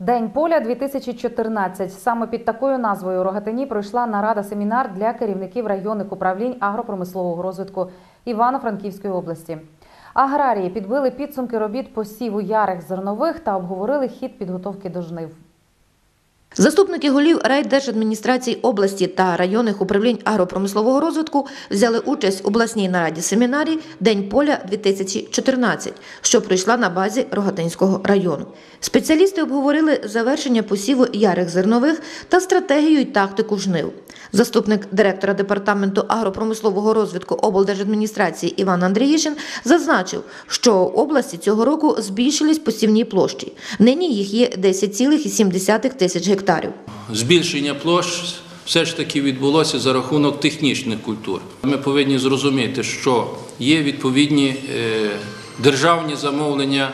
День поля 2014. Саме під такою назвою у Рогатині пройшла нарада семінар для керівників районних управлінь агропромислового розвитку Івано-Франківської області. Аграрії підбили підсумки робіт посіву ярих зернових та обговорили хід підготовки до жнив. Заступники голів райдержадміністрацій області та районних управлінь агропромислового розвитку взяли участь у обласній нараді семінарі День поля 2014, що пройшла на базі Рогатинського району. Спеціалісти обговорили завершення посіву ярих зернових та стратегію й тактику жнив. Заступник директора департаменту агропромислового розвитку облдержадміністрації Іван Андріїшин зазначив, що в області цього року збільшились посівні площі. Нині їх є 10,7 тисяч гектарів. Збільшення площ все ж таки відбулося за рахунок технічних культур. Ми повинні зрозуміти, що є відповідні е, державні замовлення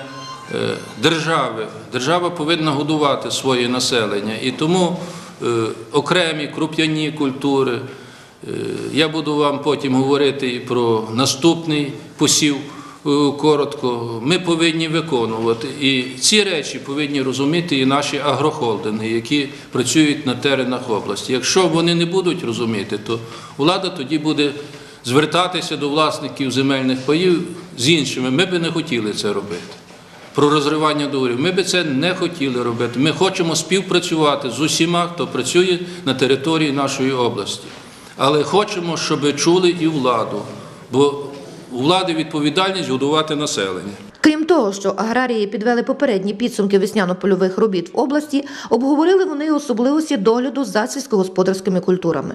е, держави. Держава повинна годувати своє населення, і тому е, окремі круп'яні культури. Я буду вам потім говорити і про наступний посів. Е, Коротко, ми повинні виконувати. І ці речі повинні розуміти і наші агрохолдинги, які працюють на теренах області. Якщо вони не будуть розуміти, то влада тоді буде звертатися до власників земельних паїв з іншими. Ми би не хотіли це робити. Про розривання договорів. Ми би це не хотіли робити. Ми хочемо співпрацювати з усіма, хто працює на території нашої області. Але хочемо, щоб чули і владу, бо у влади відповідальність годувати населення. Крім того, що аграрії підвели попередні підсумки весняно-польових робіт в області, обговорили вони особливості догляду за сільськогосподарськими культурами.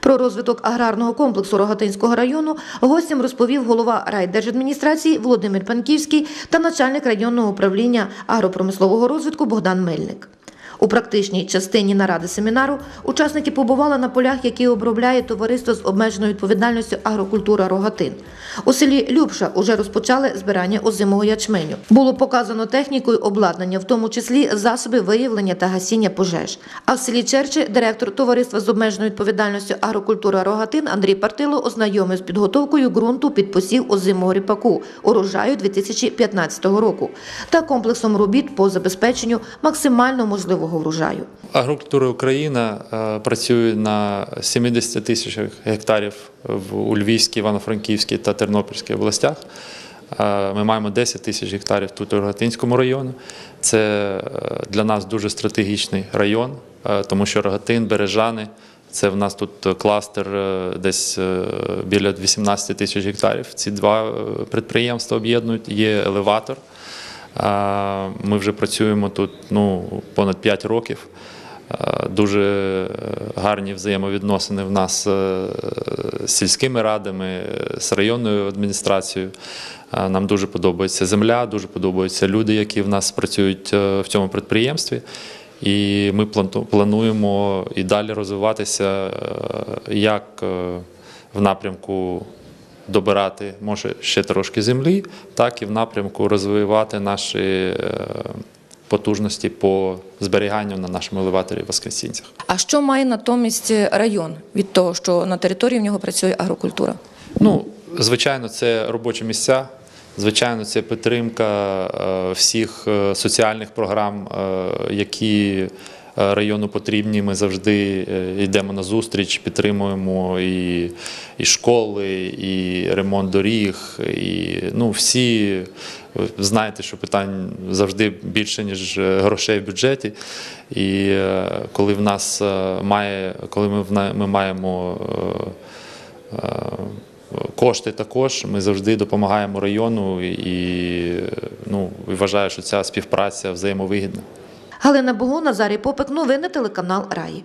Про розвиток аграрного комплексу Рогатинського району гостям розповів голова райдержадміністрації Володимир Панківський та начальник районного управління агропромислового розвитку Богдан Мельник. У практичній частині наради семінару учасники побували на полях, які обробляє товариство з обмеженою відповідальністю агрокультура Рогатин. У селі Любша уже розпочали збирання озимого ячменю. Було показано техніку й обладнання, в тому числі засоби виявлення та гасіння пожеж. А в селі Черчі директор товариства з обмеженою відповідальністю агрокультура Рогатин Андрій Партило ознайомив з підготовкою ґрунту під посів озимого ріпаку урожаю 2015 року та комплексом робіт по забезпеченню максимально можливого врожаю. Агрокультура Україна е, працює на 70 тисячах гектарів у Львівській, Івано-Франківській та Тернопільській областях. Е, Ми маємо 10 тисяч гектарів тут у Рогатинському районі. Це е, для нас дуже стратегічний район, тому що Рогатин, Бережани. Це в нас тут кластер десь біля 18 тисяч гектарів. Ці два підприємства об'єднують. Є елеватор. Ми вже працюємо тут ну, понад 5 років. Дуже е, гарні взаємовідносини в нас е, з сільськими радами, з районною адміністрацією. Нам дуже подобається земля, дуже подобаються люди, які в нас працюють е, в цьому підприємстві. І ми плануємо і далі розвиватися як в напрямку добирати, може, ще трошки землі, так і в напрямку розвивати наші е, потужності по зберіганню на нашому елеваторі в Воскресінцях. А що має натомість район від того, що на території в нього працює агрокультура? Ну, звичайно, це робочі місця. Звичайно, це підтримка е, всіх е, соціальних програм, е, які е, району потрібні. Ми завжди е, йдемо на зустріч, підтримуємо і, і школи, і ремонт доріг, і ну, всі знаєте, що питань завжди більше, ніж е, грошей в бюджеті. І е, коли в нас має, коли ми, ми маємо. Кошти також ми завжди допомагаємо району і ну вважаю, що ця співпраця взаємовигідна. Галина Богу, Назарій Попик, новини телеканал Раї.